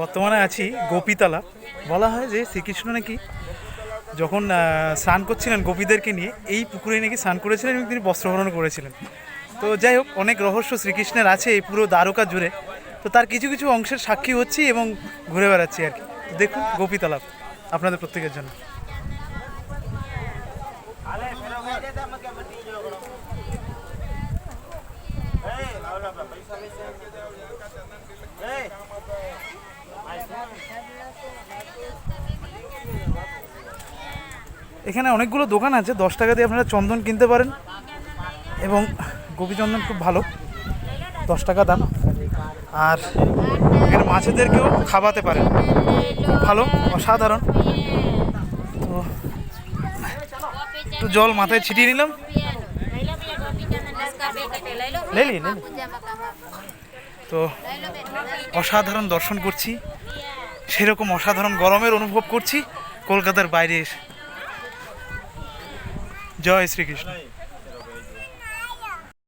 বর্তমানে আছি গোপীতলা। বলা হয় যে শ্রীকৃষ্ণ নাকি যখন স্নান করছিলেন গোপীদেরকে নিয়ে, এই পুকুরে নাকি স্নান করেছিলেন এবং তিনি বস্ত্রহরণ করেছিলেন। তো যাই হোক, অনেক রহস্য শ্রীকৃষ্ণের আছে এই পুরো দ্বারকা জুড়ে। তো তার কিছু কিছু অংশের সাক্ষী হচ্ছি এবং ঘুরে বেড়াচ্ছি আর কি। দেখুন গোপীতলা, আপনাদের প্রত্যেকের জন্য। এখানে অনেকগুলো দোকান আছে দশ টাকা দিয়ে আপনারা চন্দন কিনতে পারেন। এবং গোপী চন্দন খুব ভালো দশ টাকা দাম। আর এখানে মাছেদেরকেও খাওয়াতে পারেন। খুব ভালো অসাধারণ। তো একটু জল মাথায় ছিটিয়ে নিলাম। লেলি লেলি। তো অসাধারণ দর্শন করছি সেরকম অসাধারণ গরমের অনুভব করছি কলকাতার বাইরে জয় শ্রীকৃষ্ণ।